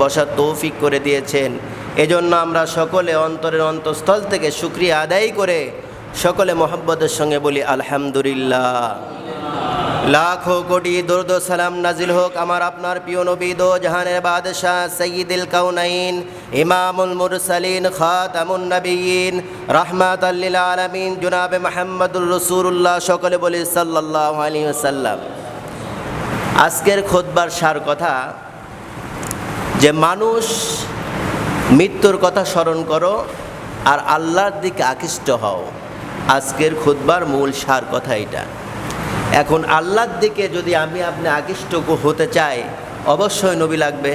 বসার তৌফিক করে দিয়েছেন। এজন্য আমরা সকলে অন্তরের অন্তঃস্থল থেকে শুক্রিয়া আদায় করে সকলে মোহাব্বতের সঙ্গে বলি, আলহামদুলিল্লাহ। লাখো কোটি দরুদ সালাম নাজিল হোক আমার আপনার প্রিয় নবী দো জাহানের বাদশাহ সঈদুল কাউনাইন, ইমামুল মুরসালিন, খাতামুন নবীন রাহমাত আল্লিল আলমিন, জুনাবে মাহমুদুর রসুল্লাহ সকলে বলি সাল্লাহ আলী সাল্লাম আজকের খোদবার সার কথা যে মানুষ মৃত্যুর কথা স্মরণ করো আর আল্লাহর দিকে আকৃষ্ট হও। আজকের খুদবার মূল সার কথা এটা। এখন আল্লাহর দিকে যদি আমি আপনি আকৃষ্ট হতে চাই, অবশ্যই নবী লাগবে।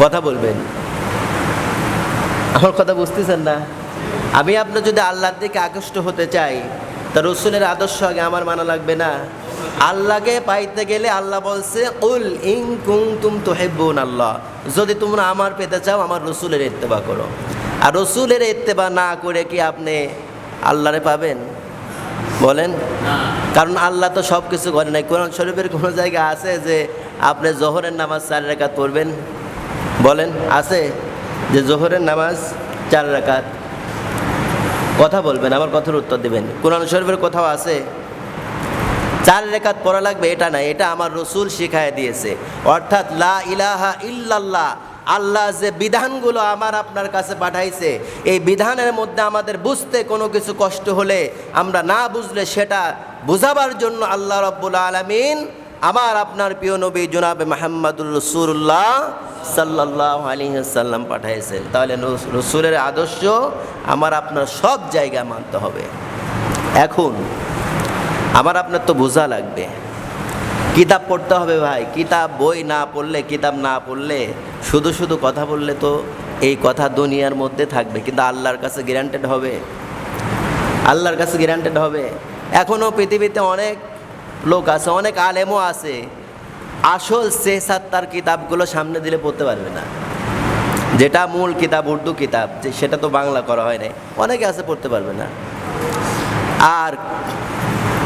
কথা বলবেন? আমার কথা বুঝতেছেন না? আমি আপনার যদি আল্লাহর দিকে আকৃষ্ট হতে চাই, তা রসুলের আদর্শ আগে আমার মানা লাগবে না? আল্লাহকে পাইতে গেলে আল্লাহ বলছে উল ইং কুং তুম তো হেব্বুন আল্লাহ। যদি তোমরা আমার পেতে চাও আমার রসুলের ইত্তেবা করো। আর রসুলের ইত্তেবা না করে কি আপনি আল্লাহরে পাবেন? বলেন? কারণ আল্লাহ তো সব কিছু করে নাই। কোরআন শরীফের কোনো জায়গা আছে যে আপনি জোহরের নামাজ চার রেখাত পড়বেন? বলেন? আছে? যে জোহরের নামাজ চার রাকাত। কথা বলবেন আবার কথার উত্তর দেবেন। কোরআন শরীফের কোথাও আছে? চার রেখাত পড়া লাগবে, এটা না এটা আমার রসুল শিখায় দিয়েছে। অর্থাৎ লা ইলাহা ইল্লাল্লাহ, আল্লাহ যে বিধানগুলো আমার আপনার কাছে পাঠাইছে, এই বিধানের মধ্যে আমাদের বুঝতে কোনো কিছু কষ্ট হলে আমরা না বুঝলে সেটা বুঝাবার জন্য আল্লাহ রব্বুল আলমিন আমার আপনার প্রিয় নবী জনাবে মাহমুদুর রসুল্লাহ সাল্লাহ আলী সাল্লাম পাঠাইছেন। তাহলে রস- রসুলের আদর্শ আমার আপনার সব জায়গায় মানতে হবে। এখন আমার আপনার তো বোঝা লাগবে। কিতাব পড়তে হবে ভাই, কিতাব, বই না পড়লে, কিতাব না পড়লে, শুধু শুধু কথা বললে তো এই কথা দুনিয়ার মধ্যে থাকবে, কিন্তু আল্লাহর কাছে গ্যারান্টেড হবে। আল্লাহর কাছে গ্যারান্টেড হবে। এখনও পৃথিবীতে অনেক লোক আছে, অনেক আলেমও আছে। আসল সে সাত্তার কিতাবগুলো সামনে দিলে পড়তে পারবে না। যেটা মূল কিতাব, উর্দু কিতাব, যে সেটা তো বাংলা করা হয় নাই। অনেকে আছে পড়তে পারবে না। আর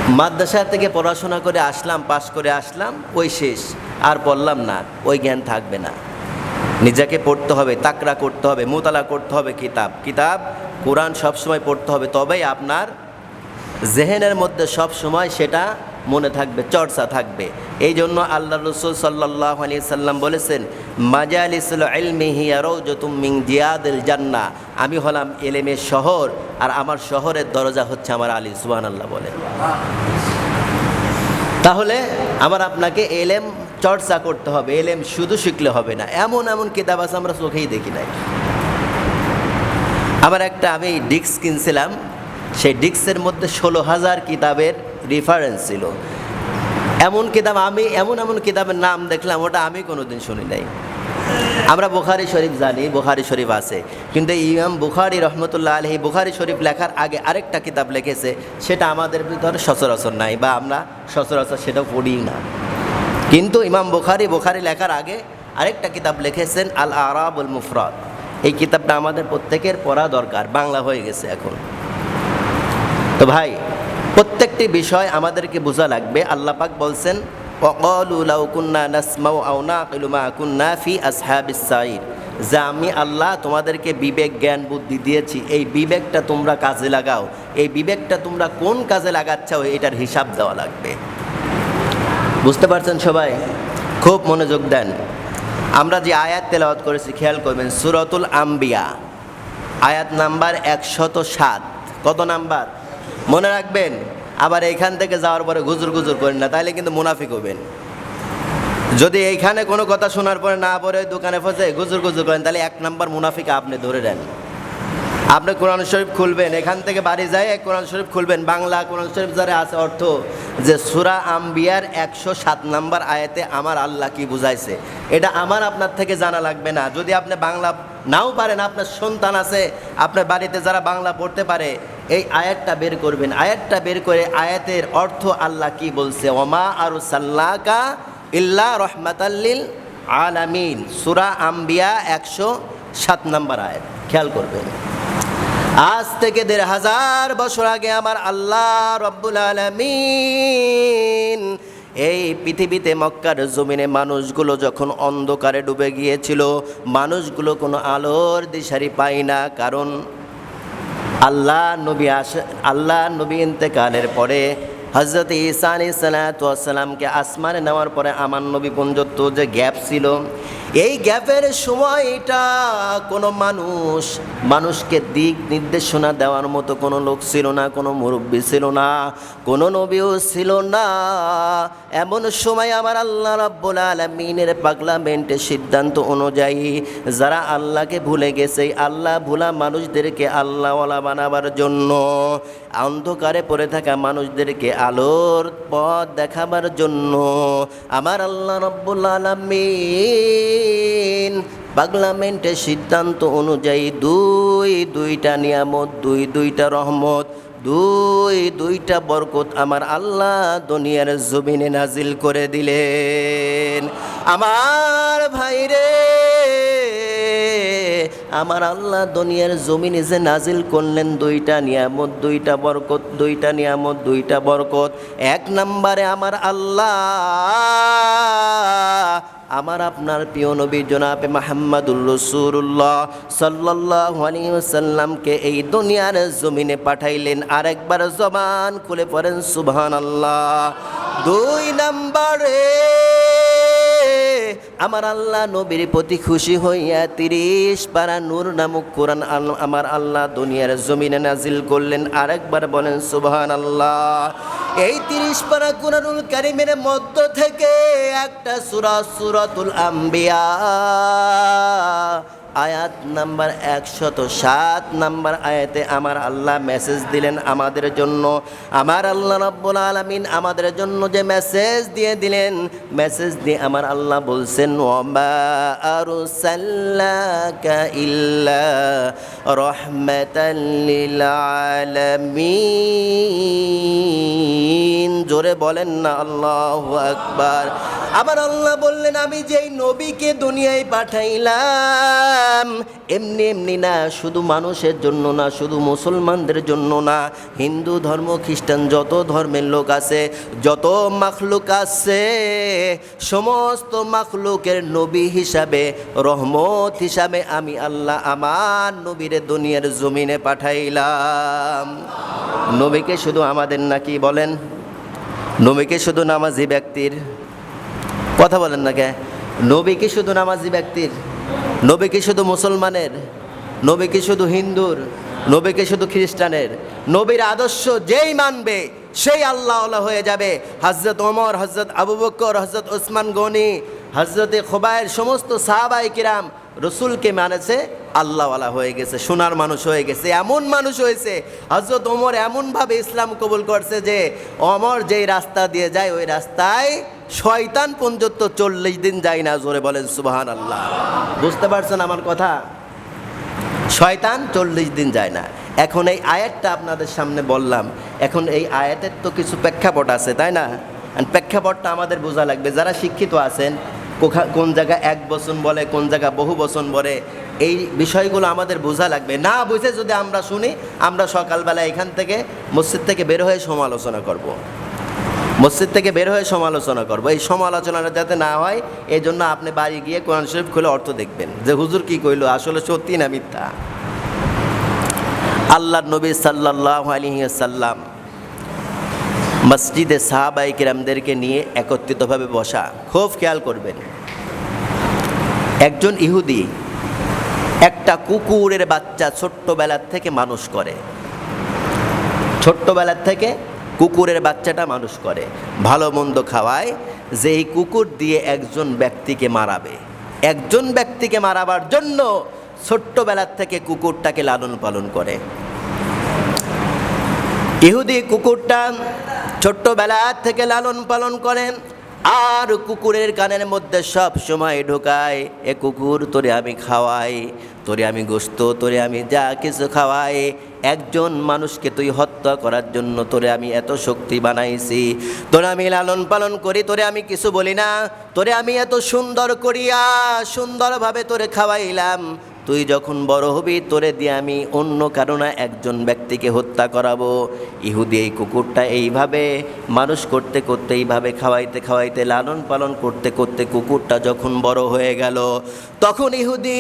মাদ্রাসা থেকে পড়াশোনা করে আসলাম, পাশ করে আসলাম, ওই শেষ। আর পড়লাম না, ওই জ্ঞান থাকবে না। নিজেকে পড়তে হবে, তাকরা করতে হবে, মোতালা করতে হবে কিতাব। কিতাব কোরআন সবসময় পড়তে হবে, তবেই আপনার জেহেনের মধ্যে সব সময় সেটা মনে থাকবে, চর্চা থাকবে। এই জন্য আল্লাহ রসুল সাল্লাহ আলি সাল্লাম বলেছেন, মাজালিসুল ইলমিহিয়া রৌজতুম জিয়াদুল জান্না। আমি হলাম এলেমের শহর, আর আমার শহরের দরজা হচ্ছে আমার আলী সুবান আল্লাহ বলেন তাহলে আমার আপনাকে এলেম চর্চা করতে হবে, এলেম শুধু শিখলে হবে না। এমন এমন কিতাব আছে আমরা চোখেই দেখি নাই। আবার একটা আমি ডিস্ক কিনছিলাম, সেই ডিস্কের মধ্যে ষোলো হাজার কিতাবের রেফারেন্স ছিল। এমন কিতাব আমি, এমন এমন কিতাবের নাম দেখলাম, ওটা আমি কোনোদিন শুনি নাই। আমরা বুখারি শরীফ জানি, বুখারি শরীফ আছে। কিন্তু ইমাম বুখারি রহমতুল্লাহ আলহী বুখারি শরীফ লেখার আগে আরেকটা কিতাব লিখেছে, সেটা আমাদের ভিতরে সচরাচর নাই বা আমরা সচরাচর সেটাও পড়ি না। কিন্তু ইমাম বুখারি বুখারি লেখার আগে আরেকটা কিতাব লিখেছেন আল আরাবুল মুফরাদ। এই কিতাবটা আমাদের প্রত্যেকের পড়া দরকার, বাংলা হয়ে গেছে এখন। তো ভাই প্রত্যেকটি বিষয় আমাদেরকে বোঝা লাগবে। আল্লাহ পাক বলছেন নাসমাউ ফি যে আমি আল্লাহ তোমাদেরকে বিবেক, জ্ঞান, বুদ্ধি দিয়েছি। এই বিবেকটা তোমরা কাজে লাগাও। এই বিবেকটা তোমরা কোন কাজে লাগাচ্ছ এটার হিসাব দেওয়া লাগবে। বুঝতে পারছেন সবাই? খুব মনোযোগ দেন। আমরা যে আয়াত তেলাওয়াত করেছি, খেয়াল করবেন, সুরতুল আম্বিয়া, আয়াত নাম্বার একশত সাত। কত নাম্বার? মনে রাখবেন, আবার এইখান থেকে যাওয়ার পরে গুজুর গুজুর করেন না তাহলে কিন্তু মুনাফিক হবেন। যদি এইখানে কোনো কথা শোনার পরে না পরে দোকানে ফসে, গুজুর গুজুর করেন তাহলে এক নম্বর মুনাফিক আপনি ধরে নেন। আপনি কোরআন শরীফ খুলবেন, এখান থেকে বাড়ি যায়, কোরআন শরীফ খুলবেন। বাংলা কোরআন শরীফ যারা আছে অর্থ যে সুরা আম্বিয়ার একশো সাত নম্বর আয়াতে আমার আল্লাহ কি বুঝাইছে? এটা আমার আপনার থেকে জানা লাগবে না। যদি আপনি বাংলা নাও পারেন আপনার সন্তান আছে, আপনার বাড়িতে যারা বাংলা পড়তে পারে, এই আয়াতটা বের করবেন। আয়াতটা বের করে আয়াতের অর্থ আল্লাহ কি বলছে? ওমা আরু সাল্লাকা ইল্লা রহমাতাল্লিল আলামিন। সুরা আম্বিয়া একশো সাত নম্বর আয়াত। খেয়াল করবেন। আজ থেকে দেড় হাজার বছর আগে আমার আল্লাহ রব্বুল আলমিন এই পৃথিবীতে মক্কার জমিনে মানুষগুলো যখন অন্ধকারে ডুবে গিয়েছিল, মানুষগুলো কোনো আলোর দিশারি পায় না, কারণ আল্লাহ নবী আস, আল্লাহ নবী ইন্তেকালের পরে হজরত ইসা আলি সালাতামকে আসমানে নেওয়ার পরে আমার নবী পঞ্জত্ব যে গ্যাপ ছিল এই গ্যাপের সময়টা কোনো মানুষ, মানুষকে দিক নির্দেশনা দেওয়ার মতো কোনো লোক ছিল না, কোনো মুরব্বী ছিল না, কোনো নবীও ছিল না। এমন সময় আমার আল্লাহ রাব্বুল আলমিনের পার্লামেন্টের সিদ্ধান্ত অনুযায়ী যারা আল্লাহকে ভুলে গেছে, আল্লাহ ভুলা মানুষদেরকে আল্লাহওয়ালা বানাবার জন্য অন্ধকারে পড়ে থাকা মানুষদেরকে আলোর পথ দেখাবার জন্য আমার আল্লাহ রব্বুল আলমিন পার্লামেন্টের সিদ্ধান্ত অনুযায়ী দুই, দুইটা নিয়ামত, দুই, দুইটা রহমত, দুই, দুইটা বরকত আমার আল্লাহ দুনিয়ার জমিনে নাজিল করে দিলেন। আমার ভাইরে, আমার আল্লাহ দুনিয়ার জমিনে যে নাজিল করলেন দুইটা নিয়ামত, দুইটা বরকত, দুইটা নিয়ামত, দুইটা বরকত, এক নম্বরে আমার আল্লাহ আমার আপনার প্রিয় নবী জনাবে মাহমুদুর রসুল্লাহ সাল্লাহ সাল্লামকে এই দুনিয়ার জমিনে পাঠাইলেন। আরেকবার জবান খুলে পড়েন সুবহান আল্লাহ দুই নম্বরে, আমার আল্লাহ নবীর প্রতি খুশি হইয়া তিরিশ পারা নূর নামক কোরআন আমার আল্লাহ দুনিয়ার জমিনে নাজিল করলেন। আরেকবার বলেন সুবহান আল্লাহ এই তিরিশ পারা কুরানুল কারিমের মধ্য থেকে একটা সুরা সুরাতুল আম্বিয়া। আয়াত নাম্বার একশত সাত নাম্বার আয়াতে আমার আল্লাহ মেসেজ দিলেন আমাদের জন্য। আমার আল্লাহ রব্বুল আলমিন আমাদের জন্য যে মেসেজ দিয়ে দিলেন মেসেজ দিয়ে আমার আল্লাহ বলছেন জোরে বলেন না, আল্লাহ আকবার। আমার আল্লাহ বললেন, আমি যেই নবীকে দুনিয়ায় পাঠাইলাম এমনি এমনি না, শুধু মানুষের জন্য না, শুধু মুসলমানদের জন্য না। হিন্দু ধর্ম, খ্রিস্টান যত ধর্মের লোক আছে, যত মাখলুক আছে, সমস্ত মাখলুকের নবী হিসাবে, রহমত হিসাবে আমি আল্লাহ আমার নবীরে দুনিয়ার জমিনে পাঠাইলাম। নবীকে শুধু আমাদের নাকি বলেন? নবীকে শুধু নামাজি ব্যক্তির। কথা বলেন না কে? নবী কি শুধু নামাজি ব্যক্তির। নবী কি শুধু মুসলমানের? নবী কি শুধু হিন্দুর? নবী কি শুধু খ্রিস্টানের? নবীর আদর্শ যেই মানবে, সেই আল্লাহ হয়ে যাবে। হজরত ওমর হজরত আবু বকর হজরত ওসমান গনি হজরতে খোবায়ের সমস্ত সাহাবাই কিরাম রসুলকে মানেছে আল্লাহওয়ালা হয়ে গেছে, সোনার মানুষ হয়ে গেছে, এমন মানুষ হয়েছে। হজরত ওমর এমনভাবে ইসলাম কবুল করছে যে অমর যেই রাস্তা দিয়ে যায়, ওই রাস্তায় শয়তান পর্যন্ত চল্লিশ দিন যায় না, জোরে বলেন সুবাহান আল্লাহ বুঝতে পারছেন আমার কথা? শয়তান চল্লিশ দিন যায় না। এখন এই আয়াতটা আপনাদের সামনে বললাম, এখন এই আয়াতের তো কিছু প্রেক্ষাপট আছে, তাই না? প্রেক্ষাপটটা আমাদের বোঝা লাগবে, যারা শিক্ষিত আছেন কোন জায়গা এক বচন বলে, কোন জায়গা বহু বচন বলে, এই বিষয়গুলো আমাদের বোঝা লাগবে। না বুঝে যদি আমরা শুনি, আমরা সকালবেলা এখান থেকে মসজিদ থেকে বের হয়ে সমালোচনা করব। মসজিদ থেকে বের হয়ে সমালোচনা করব। এই সমালোচনাটা যাতে না হয় এই জন্য আপনি বাড়ি গিয়ে কোরআন শরীফ খুলে অর্থ দেখবেন যে হুজুর কি কইলো, আসলে সত্যি না মিথ্যা? আল্লাহ নবী সাল্লাহ আলহিসাল্লাম মসজিদে সাহাবাই কিরামদেরকে নিয়ে একত্রিতভাবে বসা, খুব খেয়াল করবেন। একজন ইহুদি একটা কুকুরের বাচ্চা ছোট্টবেলার থেকে মানুষ করে। ছোট্টবেলার থেকে কুকুরের বাচ্চাটা মানুষ করে। ভালো মন্দ খাওয়ায় যে এই কুকুর দিয়ে একজন ব্যক্তিকে মারাবে। একজন ব্যক্তিকে মারাবার জন্য ছোট্টবেলার থেকে কুকুরটাকে লালন পালন করে। ইহুদি কুকুরটা ছোট্টবেলার থেকে লালন পালন করেন আর কুকুরের কানের মধ্যে সব সময় ঢোকায়, এ কুকুর, তোরে আমি খাওয়াই, তোরে আমি গোস্ত তোরে আমি যা কিছু খাওয়াই একজন মানুষকে তুই হত্যা করার জন্য তোরে আমি এত শক্তি বানাইছি। তোরে আমি লালন পালন করি, তোরে আমি কিছু বলি না। তোরে আমি এত সুন্দর করিয়া সুন্দরভাবে তোরে খাওয়াইলাম। তুই যখন বড় হবি, তোরে দিয়ে আমি অন্য কারণে একজন ব্যক্তিকে হত্যা করাবো। ইহুদি এই কুকুরটা এইভাবে, মানুষ করতে করতে এইভাবে খাওয়াইতে খাওয়াইতে, লালন পালন করতে করতে কুকুরটা যখন বড় হয়ে গেল, তখন ইহুদির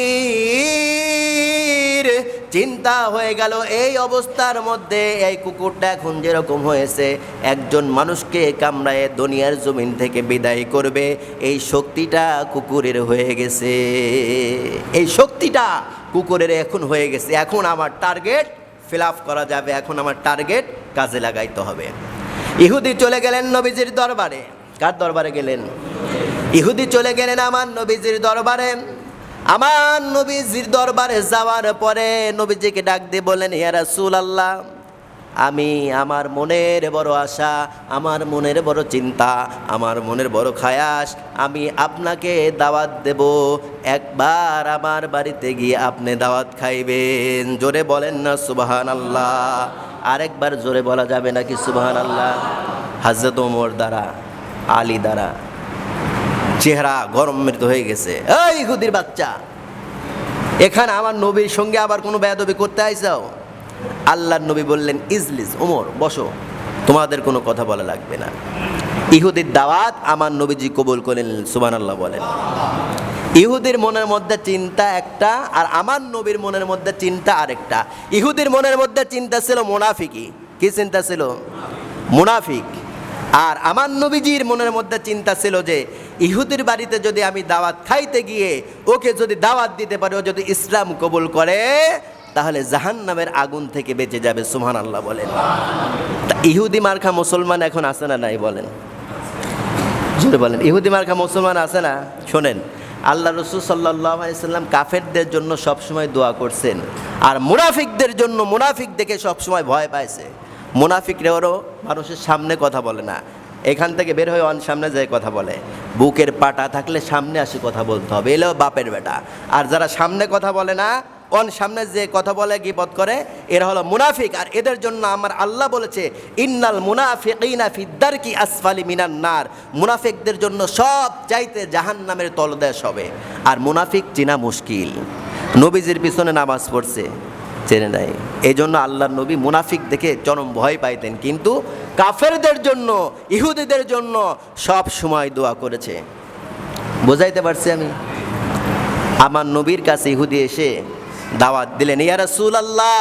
চিন্তা হয়ে গেল, এই অবস্থার মধ্যে এই কুকুরটা এখন যেরকম হয়েছে, একজন মানুষকে কামড়ায় দুনিয়ার জমিন থেকে বিদায় করবে। এই শক্তিটা কুকুরের হয়ে গেছে। এই শক্তিটা কুকুরের এখন হয়ে গেছে। এখন আমার টার্গেট ফিল করা যাবে। এখন আমার টার্গেট কাজে লাগাইতে হবে। ইহুদি চলে গেলেন নবীজির দরবারে। কার দরবারে গেলেন? ইহুদি চলে গেলেন আমার নবীজির দরবারে। আমার নবীজির দরবারে যাওয়ার পরে নবীজিকে ডাক দিয়ে বললেন, ইয়া রাসূল আল্লাহ আমি আমার মনের বড় আশা, আমার মনের বড় চিন্তা, আমার মনের বড় খায়াস, আমি আপনাকে দাওয়াত দেব। একবার আমার বাড়িতে গিয়ে আপনি দাওয়াত খাইবেন। জোরে বলেন না সুবাহান আল্লাহ আরেকবার জোরে বলা যাবে নাকি সুবাহান আল্লাহ হাজরত ওমর দ্বারা, আলী দ্বারা। চেহারা গরম মৃত হয়ে গেছে। এই হুদির বাচ্চা, এখানে আমার নবীর সঙ্গে আবার কোনো বেয়াদবি করতে আইসাও? আল্লাহর নবী বললেন, ইজলিস, ওমর, বসো। তোমাদের কোনো কথা বলা লাগবে না। ইহুদির দাওয়াত আমার নবীজি কবুল করেন সুবান আল্লাহ বলেন। ইহুদির মনের মধ্যে চিন্তা একটা আর আমার নবীর মনের মধ্যে চিন্তা আরেকটা। ইহুদির মনের মধ্যে চিন্তা ছিল মোনাফিকি। কি চিন্তা ছিল? মুনাফিক। আর আমার নবীজির মনের মধ্যে চিন্তা ছিল যে, ইহুদির বাড়িতে যদি আমি দাওয়াত খাইতে গিয়ে ওকে যদি দাওয়াত দিতে পারি, ও যদি ইসলাম কবুল করে তাহলে জাহান নামের আগুন থেকে বেঁচে যাবে সুহান আল্লাহ বলেন ইহুদি মার্খা মুসলমান এখন আছে না নাই বলেন? জোরে বলেন, ইহুদি মার্খা মুসলমান আছে না? শোনেন, আল্লাহ রসুল সাল্লাহ সাল্লাম কাফেরদের জন্য সবসময় দোয়া করছেন, আর মুনাফিকদের জন্য মুনাফিক দেখে সবসময় ভয় পাইছে। মুনাফিকরাও মানুষের সামনে কথা বলে না। এখান থেকে বের হয়ে অন সামনে যায় কথা বলে। বুকের পাটা থাকলে সামনে আসে কথা বলতে হবে, এলেও বাপের বেটা। আর যারা সামনে কথা বলে না অন সামনে যে কথা বলে, গিবত করে, এরা হলো মুনাফিক। আর এদের জন্য আমার আল্লাহ বলেছে, ইন্নাল মুনাফিকিনা ফিদ্দার কি আসফালি মিনান নার। মুনাফিকদের জন্য সব চাইতে জাহান নামের তলদেশ হবে। আর মুনাফিক চিনা মুশকিল। নবীজির পিছনে নামাজ পড়ছে, চেনে নাই? এই জন্য আল্লাহ নবী মুনাফিক দেখে চরম ভয় পাইতেন। কিন্তু কাফেরদের জন্য, ইহুদিদের জন্য সব সময় দোয়া করেছে। বোঝাইতে পারছি আমি? আমার নবীর কাছে ইহুদি এসে দাওয়াত দিলেন, ইয়া আল্লাহ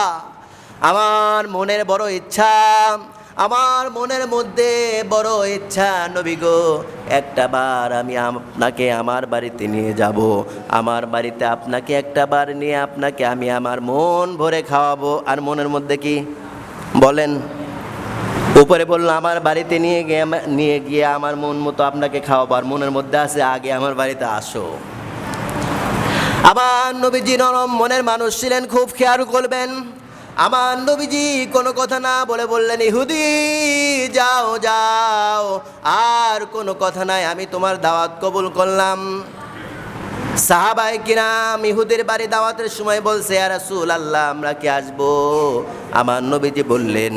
আমার মনের বড় ইচ্ছা, আমার মনের মধ্যে বড় ইচ্ছা, নবী গো, একটা বার আমি আপনাকে আমার বাড়িতে নিয়ে যাব। আমার বাড়িতে আপনাকে একটা বার নিয়ে আপনাকে আমি আমার মন ভরে খাওয়াবো। আর মনের মধ্যে কি? বলেন, উপরে বলল, আমার বাড়িতে নিয়ে গিয়ে নিয়ে গিয়ে আমার মন মতো আপনাকে খাওয়াবো। আর মনের মধ্যে আছে, আগে আমার বাড়িতে আসো। আমার নবীজি নরম মনের মানুষ ছিলেন, খুব খেয়াল করবেন। আমার নবীজি কোনো কথা না বলে বললেন, ইহুদি, যাও যাও। আর কোনো কথা নাই, আমি তোমার দাওয়াত কবুল করলাম। সাহাবাই কিরাম ইহুদের বাড়ি দাওয়াতের সময় বলছে আর রাসূল আল্লাহ আমরা কি আসব? আমার নবীজি বললেন,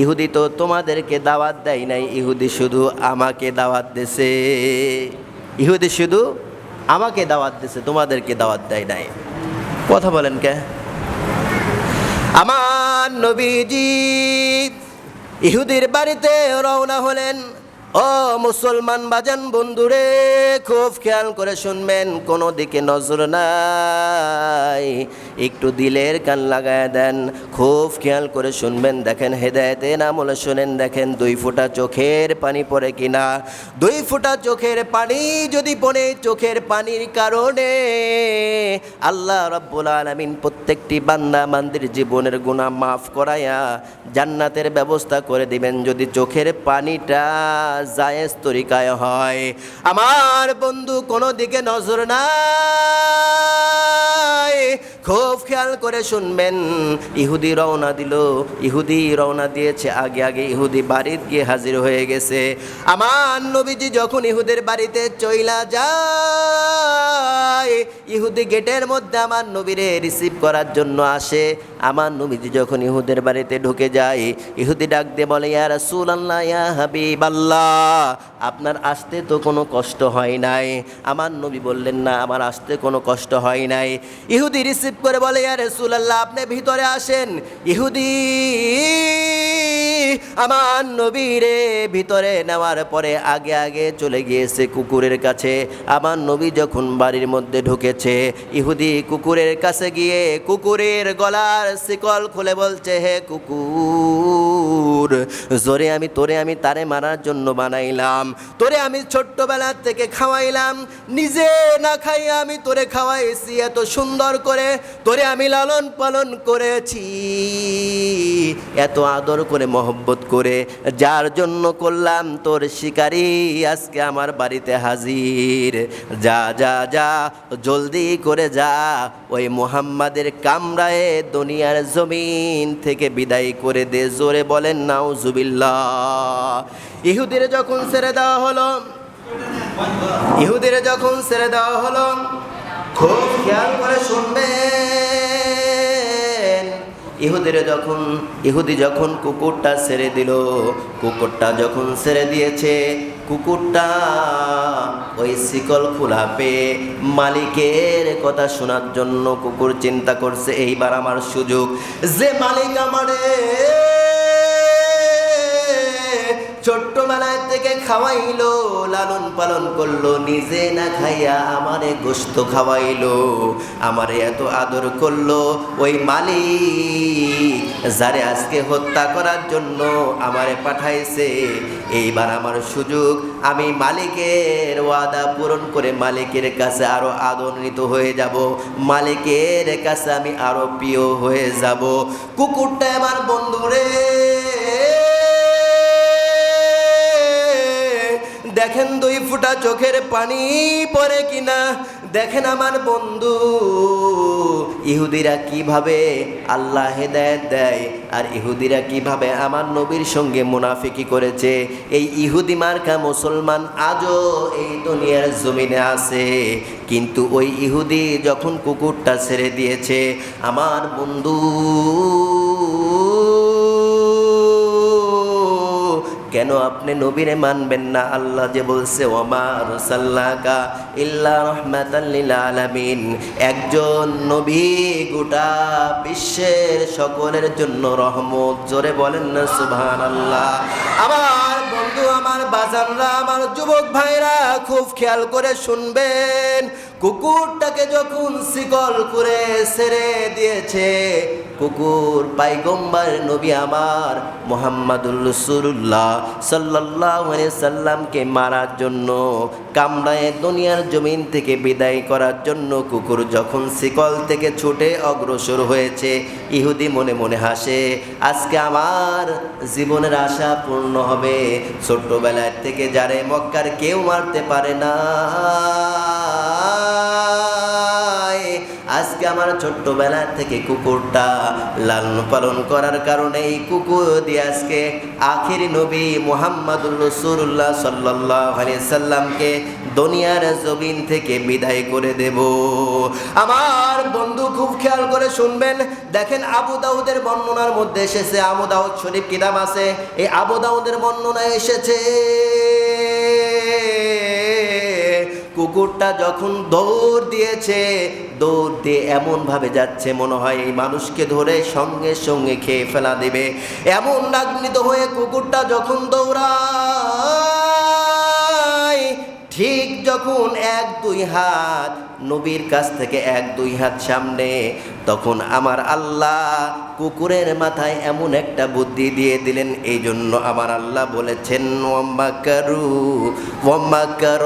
ইহুদি তো তোমাদেরকে দাওয়াত দেয় নাই, ইহুদি শুধু আমাকে দাওয়াত দেছে। ইহুদি শুধু আমাকে দাওয়াত দিছে, তোমাদেরকে দাওয়াত দেয় নাই। কথা বলেন কে? আমার নবীজি ইহুদির বাড়িতে রওনা হলেন। ও মুসলমান বাজান বন্ধুরে, খুব খেয়াল করে শুনবেন, কোনো দিকে নজর নাই। একটু দিলের কান লাগায় দেন, খুব খেয়াল করে শুনবেন, দেখেন হেদায়তে নামলে শোনেন, দেখেন দুই ফোঁটা চোখের পানি পড়ে কিনা। দুই ফোঁটা চোখের পানি যদি পড়ে, চোখের পানির কারণে আল্লাহ রব্বুল আলমিন প্রত্যেকটি বান্দা মান্দির জীবনের গুণা মাফ করায়া জান্নাতের ব্যবস্থা করে দিবেন। যদি চোখের পানিটা জায়েজ তরিকায় হয়। আমার বন্ধু কোনো দিকে নজর নাই খুব খেয়াল করে শুনবেন, ইহুদি রওনা দিল। ইহুদি রওনা দিয়েছে, আগে আগে ইহুদি বাড়িতে গিয়ে হাজির হয়ে গেছে। আমার নবীজি যখন ইহুদের বাড়িতে চইলা যায়, ইহুদি গেটের মধ্যে আমার নবীরে রিসিভ করার জন্য আসে। আমার নবীজি যখন ইহুদের বাড়িতে ঢুকে যায়, ইহুদি ডাক দিয়ে বলে, ইয়া রাসূল আল্লাহ ইয়া হাবিব আল্লাহ আপনার আসতে তো কোনো কষ্ট হয় নাই। আমার নবী বললেন, না, আমার আসতে কোনো কষ্ট হয় নাই। ইহুদি রিসিভ করে বলে, ইয়া রাসূলুল্লাহ, আপনি ভিতরে আসেন। ইহুদি আমার নবীরে ভিতরে নেওয়ার পরে আগে আগে চলে গিয়েছে কুকুরের কাছে। আমার নবী যখন বাড়ির মধ্যে ঢুকেছে, ইহুদি কুকুরের কাছে গিয়ে কুকুরের গলার শিকল খুলে বলছে, হে কুকুর জোরে আমি, তোরে আমি তারে মারার জন্য বানাইলাম। তোরে আমি ছোট্টবেলা থেকে খাওয়াইলাম। নিজে না খাইয়া আমি তোরে খাওয়াইছি এত সুন্দর করে। তোরে আমি লালন পালন করেছি। এত আদর করে, মহব্বত করে। যার জন্য করলাম তোর শিকারি, আজকে আমার বাড়িতে হাজির। যা যা যা, জলদি করে যা। ওই মোহাম্মদের কামরায় দুনিয়ার জমিন থেকে বিদায় করে দে। জোরে বলেন নাও জুবিল্লা ইহুদির যখন ছেড়ে দেওয়া হলো, ইহুদিরে যখন ছেড়ে দেওয়া হলো, খুব খেয়াল করে শুনবেন, ইহুদিরে যখন, ইহুদি যখন কুকুরটা ছেড়ে দিল, কুকুরটা যখন ছেড়ে দিয়েছে, কুকুরটা ওই শিকল খোলা পেয়ে মালিকের কথা শোনার জন্য কুকুর চিন্তা করছে, এইবার আমার সুযোগ। যে মালিক আমারে ছোট্টবেলায় থেকে খাওয়াইলো, লালন পালন করল, নিজে না খাইয়া আমারে গোস্ত খাওয়াইলো। আমারে এত আদর করল, ওই মালিক যারে আজকে হত্যা করার জন্য আমারে পাঠাইছে। এইবার আমার সুযোগ, আমি মালিকের ওয়াদা পূরণ করে মালিকের কাছে আরও আদরিত হয়ে যাব। মালিকের কাছে আমি আরও প্রিয় হয়ে যাব। কুকুরটা আমার বন্ধুরে দেখেন দুই ফুটা চোখের পানি পরে কিনা। দেখেন আমার বন্ধু, ইহুদিরা কীভাবে আল্লাহ হেদায়েত দেয় আর ইহুদিরা কীভাবে আমার নবীর সঙ্গে মুনাফিকি করেছে। এই ইহুদি মার্কা মুসলমান আজও এই দুনিয়ার জমিনে আছে। কিন্তু ওই ইহুদি যখন কুকুরটা ছেড়ে দিয়েছে, আমার বন্ধু কেন আপনি নবীরে মানবেন না? আল্লাহ যে বলছে ওমার সাল্লাকা ইল্লা রহমাতাল্লিল আলামিন। একজন নবী গোটা বিশ্বের সকলের জন্য রহমত। জোরে বলেন না সুবহান আল্লাহ আমার বন্ধু, আমার বাজানরা, আমার যুবক ভাইরা, খুব খেয়াল করে শুনবেন, কুকুরটাকে যখন শিকল করে ছেড়ে দিয়েছে কুকুর, পাইগম্বার, নবী আমার মোহাম্মদুল রসুল্লাহ সাল্লাহ সাল্লামকে মারার জন্য কামড়ায় দুনিয়ার জমিন থেকে বিদায় করার জন্য কুকুর যখন শিকল থেকে ছুটে অগ্রসর হয়েছে, ইহুদি মনে মনে হাসে, আজকে আমার জীবনের আশা পূর্ণ হবে। ছোট্টবেলার থেকে যারে মক্কার কেউ মারতে পারে না। আজকে আমার ছোট্টবেলা থেকে কুকুরটা লালন পালন করার কারণে এই কুকুর দিয়ে আজকে আখির নবী মোহাম্মদুর রসুল্লাহ সাল্লাহ সাল্লামকে দুনিয়ার জমিন থেকে বিদায় করে দেব। আমার বন্ধু খুব খেয়াল করে শুনবেন, দেখেন আবু দাউদের বর্ণনার মধ্যে এসেছে, আবু দাউদ শরীফ কিতাব আছে? এই আবু দাউদের বর্ণনায় এসেছে কুকুরটা যখন দৌড় দিয়েছে, দৌড় দিয়ে এমনভাবে যাচ্ছে মনে হয় এই মানুষকে ধরে সঙ্গে সঙ্গে খেয়ে ফেলা দেবে। এমন রাগনিত হয়ে কুকুরটা যখন দৌড়ায় ঠিক যখন এক দুই হাত নবীর কাছ থেকে এক দুই হাত সামনে, তখন আমার আল্লাহ কুকুরের মাথায় এমন একটা বুদ্ধি দিয়ে দিলেন। এই জন্য আমার আল্লাহ বলেছেন, ওয়াম্মাকারু ওয়াম্মাকার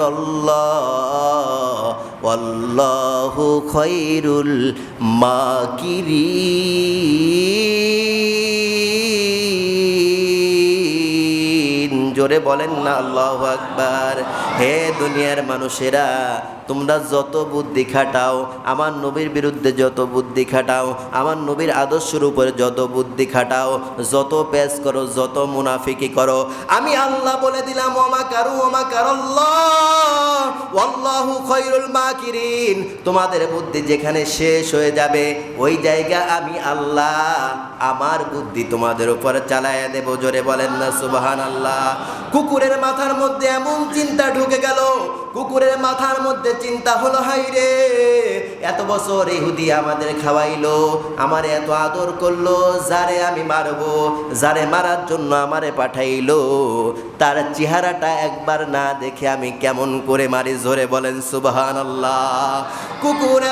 আল্লাহু খৈরুল মাকিরিন। জোরে বলেন না, আল্লাহ আকবার। হে দুনিয়ার মানুষেরা, তোমরা যত বুদ্ধি খাটাও, আমার নবীর বিরুদ্ধে যত বুদ্ধি খাটাও, আমার নবীর আদর্শের উপরে যত বুদ্ধি খাটাও, যত পেশ করো, যত মুনাফিকি করো, আমি আল্লাহ বলে দিলাম, ওমা কারু, ওমা কারল্লাহ মাকিরিন। তোমাদের বুদ্ধি যেখানে শেষ হয়ে যাবে, ওই জায়গা আমি আল্লাহ, আমার বুদ্ধি তোমাদের উপরে চালাইয়া দেব। জোরে বলেন না সুবাহান আল্লাহ কুকুরের মাথার মধ্যে এমন চিন্তা ঢুকে গেল, কুকুরের মাথার মধ্যে চিন্তা হলো হাই রে, এত বছর ইহুদি আমাদের খাওয়াইলো, আমারে এত আদর করল, যারে আমি মারবো, যারে মারার জন্য আমারে পাঠাইলো। তার চেহারাটা একবার না দেখে আমি কেমন করে মারি, জোরে বলেন সুবহান আল্লাহ কুকুর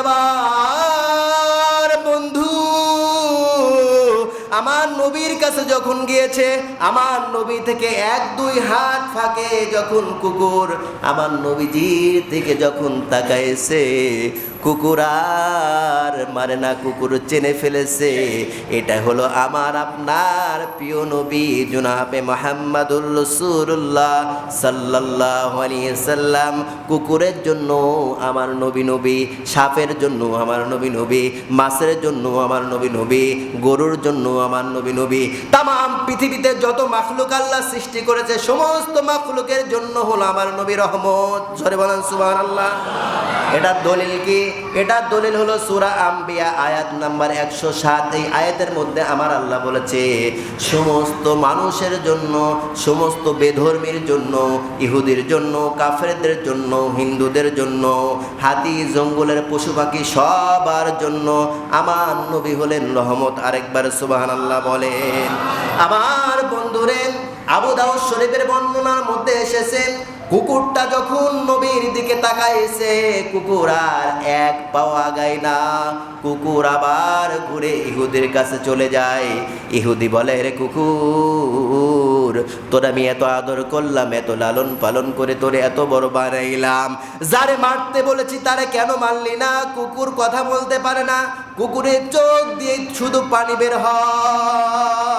বন্ধু আমার নবীর কাছে যখন গিয়েছে, আমার নবী থেকে এক দুই হাত ফাঁকে যখন কুকুর আমার নবীজির থেকে যখন তাকাইছে কুকুর আর মানে না কুকুর চেনে ফেলেছে। এটা হলো আমার, আপনার প্রিয় নবী জুনাবে মোহাম্মদুল রসুল্লাহ সাল্লাহ সাল্লাম। কুকুরের জন্য আমার নবী নবী, সাপের জন্য আমার নবী নবী, মাছের জন্য আমার নবী নবী, গরুর জন্য আমার নবী নবী। তাম পৃথিবীতে যত মাখলুক আল্লাহ সৃষ্টি করেছে, সমস্ত মাখলুকের জন্য হলো আমার নবী রহমত। ঝরে বলেন সুবাহ আল্লাহ এটার দলিল কি? এটার দলিল হলো সুরা আম্বিয়া, আয়াত নাম্বার একশো সাত। এই আয়াতের মধ্যে আমার আল্লাহ বলেছে, সমস্ত মানুষের জন্য, সমস্ত বেধর্মীর জন্য, ইহুদির জন্য, কাফেরদের জন্য, হিন্দুদের জন্য, হাতি, জঙ্গলের পশু পাখি সবার জন্য আমার নবী হলেন রহমত। আরেকবার সুবাহান আল্লাহ বলেন। আমার বন্ধুরে আবু দাউদ শরীফের বর্ণনার মধ্যে এসেছেন কুকুরটা যখন নবীর দিকে তাকাইছে, কুকুর আর এক পাও আগায় না। কুকুর আবার ঘুরে ইহুদির কাছে চলে যায়। ইহুদি বলে, রে কুকুর, তোর আমি এত আদর করলাম, এত লালন পালন করে তোরে এত বড় বানাইলাম। যারে মারতে বলেছি তারে কেন মারলি না? কুকুর কথা বলতে পারে না। কুকুরের চোখ দিয়ে শুধু পানি বের হয়।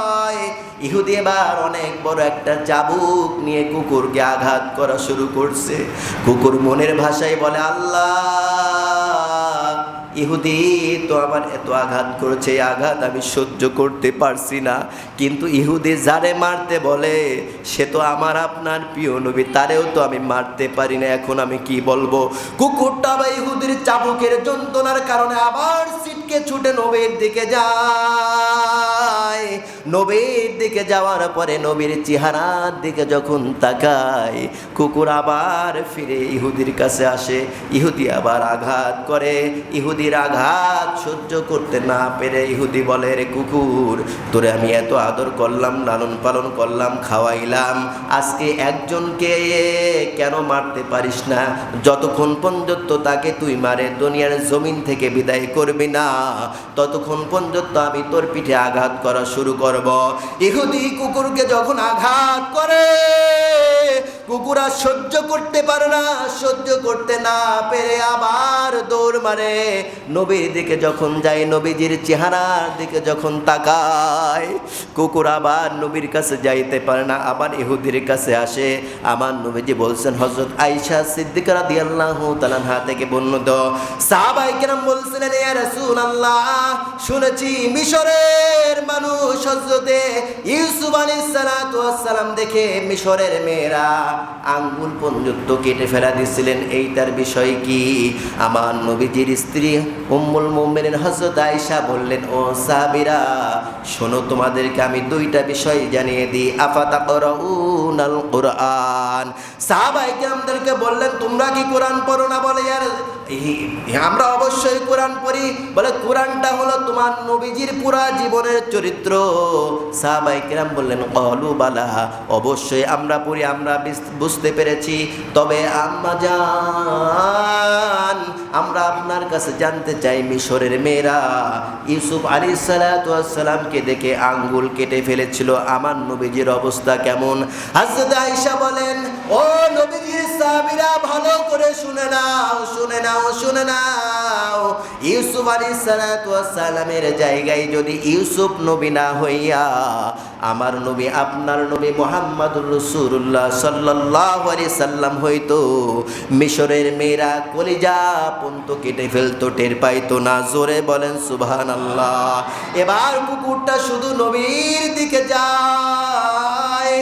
ইহুদি এবার অনেক বড় একটা চাবুক নিয়ে কুকুরকে আঘাত করা শুরু করছে। কুকুর মনের ভাষায় বলে, আল্লাহ! ইহুদি তো আমার এত আঘাত করেছে আঘাত আমি সহ্য করতে পারছি না। কিন্তু ইহুদি যারে মারতে বলে, সে তো আমার আপনার প্রিয় নবী, তারেও তো আমি মারতে পারি না, এখন আমি কি বলব? কুকুরটা বা ইহুদির চাবুকের যন্ত্রণার কারণে আবার সিটকে ছুটে নবীর দিকে যায়। নবীর দিকে যাওয়ার পরে নবীর চেহারার দিকে যখন তাকায়, কুকুর আবার ফিরে ইহুদির কাছে আসে, ইহুদি আবার আঘাত করে ইহুদির আঘাত সহ্য করতে না পেরে ইহুদি বলে, রে কুকুর, তোরে আমি এত আদর করলাম, লালন পালন করলাম, খাওয়াইলাম, আজকে একজনকে কেন মারতে পারিস না? যতক্ষণ পর্যন্ত তাকে তুই মারে, দুনিয়ার জমিন থেকে বিদায় করবি না, ততক্ষণ পর্যন্ত আমি তোর পিঠে আঘাত করা শুরু করব। ইহুদি কুকুরকে যখন আঘাত করে কুকুর সহ্য করতে পারে না, সহ্য করতে না পেরে আবার দৌড় মারে। নবীর দিকে যখন যায়, নবীজির চেহারার দিকে যখন তাকায়, কুকুর আবার নবীর কাছে যাইতে পারে না, আবার ইহুদির কাছে আসে। আমার নবীজি বলছেন হজরত আইসা সিদ্দিকারা আল্লাহ তালানহা থেকে বন্যত সাহাবাই কেরাম বলছিলেন, ইয়া রাসূলুল্লাহ, শুনেছি মিশরের মানুষ হজরতে ইউসুফ আলাইহিস সালাম দেখে মিশরের মেয়েরা আঙ্গুল পর্যন্ত কেটে ফেলা দিছিলেন। এইটার বিষয় কি? আমার নবীজির স্ত্রী উম্মুল মুমিনিন হযরত আয়েশা বললেন, ও সাহাবীরা, শোনো, তোমাদেরকে আমি দুইটা বিষয় জানিয়ে দিই। আফাতা করাউনাল কুরআন? সাহাবাই কেরামদেরকে বললেন, তোমরা কি কোরআন পড়ো না? বলে, ইয়ার আমরা অবশ্যই কোরআন পড়ি। বলে, কোরআনটা হলো তোমার নবীজির পুরা জীবনের চরিত্র। সাহাবাই কিরাম বললেন অলু বালা, অবশ্যই আমরা পড়ি, আমরা বুঝতে পেরেছি। তবে আম্মা জান, আমরা আপনার কাছে জানতে চাই মিশরের মেয়েরা। ইউসুফ আলী সালাতামকে দেখে আঙ্গুল কেটে ফেলেছিল। আমার নবীজির অবস্থা কেমন? হাজরত আয়েশা বলেন ও নবীজির সাহাবীরা ভালো করে শুনে নাও শুনে নাও শুনে নাও। ইউসুফ আলী সালামের জায়গায় যদি ইউসুফ নবী না হইয়া, আমার নবী, আপনার নবী মোহাম্মদুর রসুল্লাহ সাল্লাহ আলি সাল্লাম হইতো, মিশরের মেয়েরা কলিজা পন্ত কেটে ফেলতো, টের পাইতো না। জোরে বলেন সুবহান আল্লাহ এবার কুকুরটা শুধু নবীর দিকে যায়,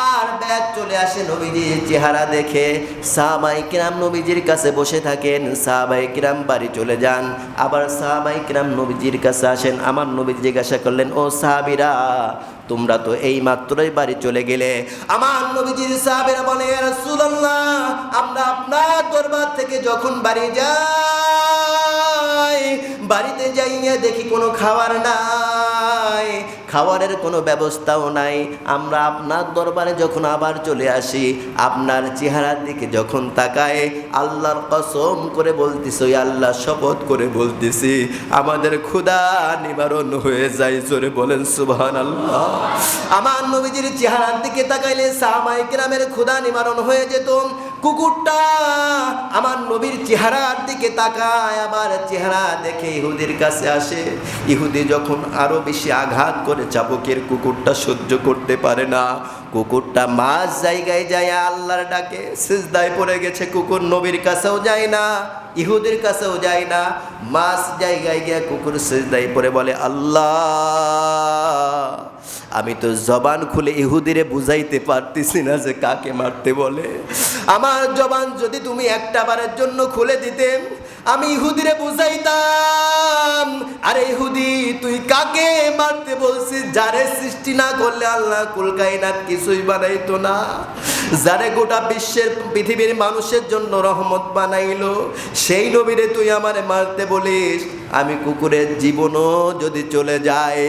আর ব্যাগ চলে আসে নবীজির চেহারা দেখে। সাহাবাই কিরাম নবীজির কাছে বসে থাকেন, সাহাবাই কিরাম বাড়ি চলে যান। আবার সাহাবাই কিরাম নবীজির কাছে আসেন, আমার জিজ্ঞাসা করলেন, ও সাহাবিরা, তোমরা তো এই মাত্রই বাড়ি চলে গেলে। আমার নবীজির সাহাবেরা বলে রাসূলুল্লাহ, আমরা আপনার দরবার থেকে যখন বাড়ি যাই, বাড়িতে যাইয়া দেখি কোনো খাবার নাই, খাবারের কোনো ব্যবস্থাও নাই। আমরা আপনার দরবারে যখন আবার চলে আসি, আপনার চেহারার দিকে যখন তাকায় আল্লাহর কসম করে বলতেছি আল্লাহ শপথ করে বলতেছি, আমাদের ক্ষুধা নিবারণ হয়ে যায়। জোরে বলেন সুবহান আল্লাহ আমার নবীজির চেহারার দিকে তাকাইলে সামাই গ্রামের ক্ষুধা নিবারণ হয়ে যেত। কুকুরটা আমার নবীর চেহারার দিকে তাকায় আমার চেহারা দেখে ইহুদির কাছে আসে। ইহুদি যখন আরও বেশি আঘাত করে চাবুকের কুকুরটা সহ্য করতে পারে না। কুকুরটা মাছ জায়গায় যায়, আল্লাহর ডাকে সিজদায় পড়ে গেছে, কুকুর নবীর কাছেও যায় না, ইহুদের কাছেও যায় না। মাছ জায়গায় গিয়ে কুকুর সিজদায় পড়ে বলে, আল্লাহ আমি তো জবান খুলে ইহুদিরে বুঝাইতে পারতেছি না যে কাকে মারতে বলে। আমার জবান যদি তুমি একটা বারের জন্য খুলে দিতে, আমি ইহুদিরে বুঝাইতাম। আরে ইহুদি, তুই কাকে মারতে বলছিস? যারে সৃষ্টি না করলে আল্লাহ কুলকাইনাত কিছুই বানাইতো না। যারে গোটা বিশ্বের পৃথিবীর মানুষের জন্য রহমত বানাইলো, সেই নবীরে তুই আমারে মারতে বলিস। আমি কুকুরের জীবনও যদি চলে যায়,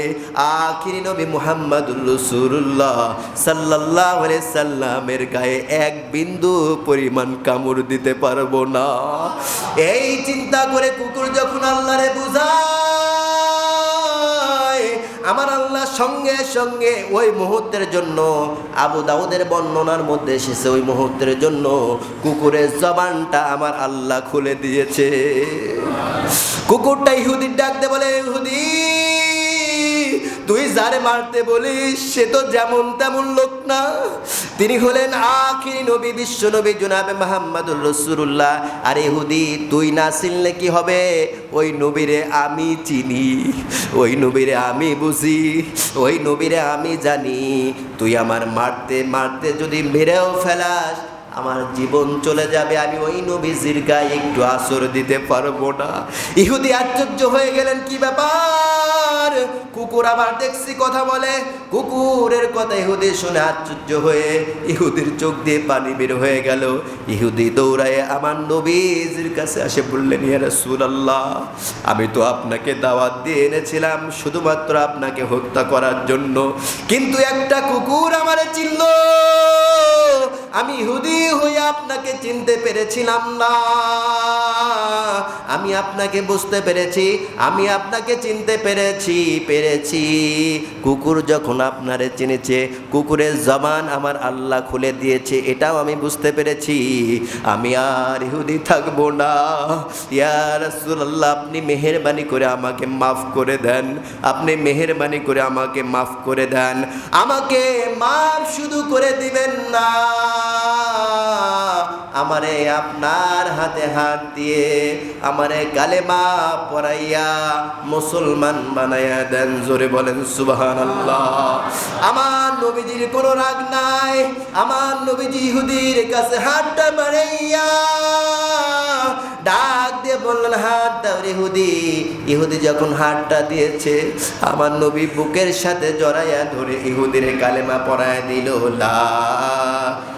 আখিরি নবী মুহাম্মদুর রসুল্লাহ সাল্লাহ সাল্লামের গায়ে এক বিন্দু পরিমাণ কামড় দিতে পারব না। এই চিন্তা করে কুকুর যখন আল্লাহরে বুঝায় সঙ্গে সঙ্গে ওই মুহূর্তের জন্য আবু দাউদের বর্ণনার মধ্যে এসেছে, ওই মুহূর্তের জন্য কুকুরের জবানটা আমার আল্লাহ খুলে দিয়েছে। কুকুরটা ইহুদির ডাকতে বলে, ইহুদি তুই যারে মারতে বলিস, সে তো যেমন তেমন লোক না। তিনি হলেন আখিরি নবী, বিশ্ব নবী, জুনাবে মাহমুদুর রসুল্লাহ আর ইহুদি, তুই না চিনলে কি হবে? ওই নবীরে আমি চিনি, ওই নবীরে আমি বুঝি, ওই নবীরে আমি জানি। তুই আমার মারতে মারতে যদি মেরেও ফেলাস আমার জীবন চলে যাবে, আমি ওই নবীজির গায়ে একটু আসর দিতে পারব না। ইহুদি আশ্চর্য হয়ে গেলেন, কি ব্যাপার? কুকুর আবার দেখছি কথা বলে। কুকুরের কথা ইহুদি শুনে আশ্চর্য হয়ে ইহুদির চোখ দিয়ে পানি বের হয়ে গেল। ইহুদি দৌড়ায়, আমার নবীজির কাছে আসে। বললেন, ইয়া রাসূলুল্লাহ, আমি তো আপনাকে দাওয়াত দিয়ে এনেছিলাম, শুধুমাত্র আপনাকে হত্যা করার জন্য। কিন্তু একটা কুকুর আমারে চিনল। আমি ইহুদি হয়ে আপনাকে চিনতে পেরেছিলাম না। আমি আপনাকে বুঝতে পেরেছি, আমি আপনাকে চিনতে পেরেছি পেরেছি। কুকুর যখন আপনারে চিনেছে, কুকুরের জবান আমার আল্লাহ খুলে দিয়েছে, এটাও আমি বুঝতে পেরেছি। আমি আর ইহুদি থাকব না। ইয়া রাসূলুল্লাহ, আপনি মেহেরবানি করে আমাকে মাফ করে দেন। আপনি মেহেরবানি করে আমাকে মাফ করে দেন। আমাকে মাফ শুধু করে দিবেন না। আমারে আপনার হাতে হাত দিয়ে আমারে কালেমা পড়াইয়া মুসলমান বানাইয়া দেন, জোরে বলেন সুবাহান আমার নবীজির কোনো রাগ নাই, আমার নবীজি ইহুদির কাছে হাতটা বাড়াইয়া ডাক দিয়ে বললেন, হাত দাও ইহুদি। ইহুদি যখন হাতটা দিয়েছে, আমার নবী বুকের সাথে জড়াইয়া ধরে ইহুদির কালেমা পড়ায় দিল, লা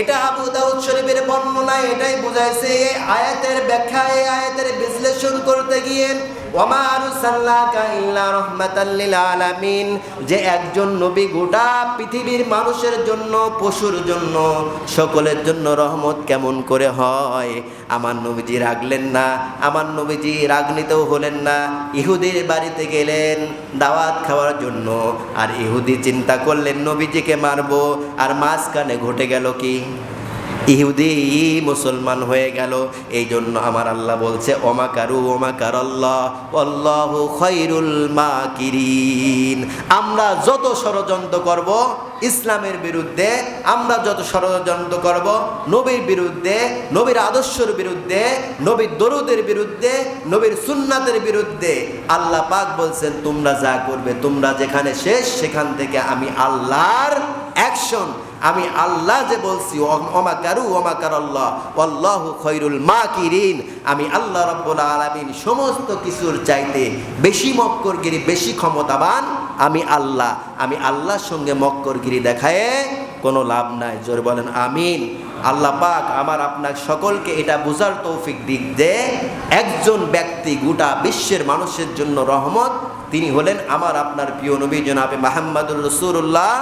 এটা আবু দাউদ শরীফের বর্ণনা, এটাই বুঝাইছে এই আয়াতের ব্যাখ্যা, এই আয়াতের বিশ্লেষণ করতে গিয়ে আলামিন যে একজন নবী গোটা পৃথিবীর মানুষের জন্য, পশুর জন্য, সকলের জন্য রহমত কেমন করে হয়? আমার নবীজি রাগলেন না, আমার নবীজি রাগনিতেও হলেন না, ইহুদির বাড়িতে গেলেন দাওয়াত খাওয়ার জন্য, আর ইহুদি চিন্তা করলেন, নবীজিকে মারবো, আর মাঝখানে ঘটে গেল কি? ইহুদি মুসলমান হয়ে গেল। এই জন্য আমার আল্লাহ বলছে ওমাকারু ওমাকার আল্লাহ আল্লাহু খৈরুল মাকিরিন। আমরা যত ষড়যন্ত্র করব, ইসলামের বিরুদ্ধে আমরা যত ষড়যন্ত্র করব, নবীর বিরুদ্ধে, নবীর আদর্শের বিরুদ্ধে, নবীর দরুদের বিরুদ্ধে, নবীর সুন্নাতের বিরুদ্ধে আল্লাহ পাক বলছেন, তোমরা যা করবে, তোমরা যেখানে শেষ, সেখান থেকে আমি আল্লাহর অ্যাকশন আমি আল্লাহ যে বলছি আল্লাহ খৈরুল মাকিরিন। আমি আল্লাহ রব্বুল আলামিন সমস্ত কিছুর চাইতে বেশি মক্করগিরি, বেশি ক্ষমতাবান আমি আল্লাহ। আমি আল্লাহর সঙ্গে মক্করগিরি দেখায় কোনো লাভ নাই। জোর বলেন, আমিন। আল্লাহ পাক আমার আপনার সকলকে এটা বোঝার তৌফিক দিক যে একজন ব্যক্তি গোটা বিশ্বের মানুষের জন্য রহমত। তিনি হলেন আমার আপনার প্রিয় নবী জনাবে মাহমুদুর রসুল্লাহ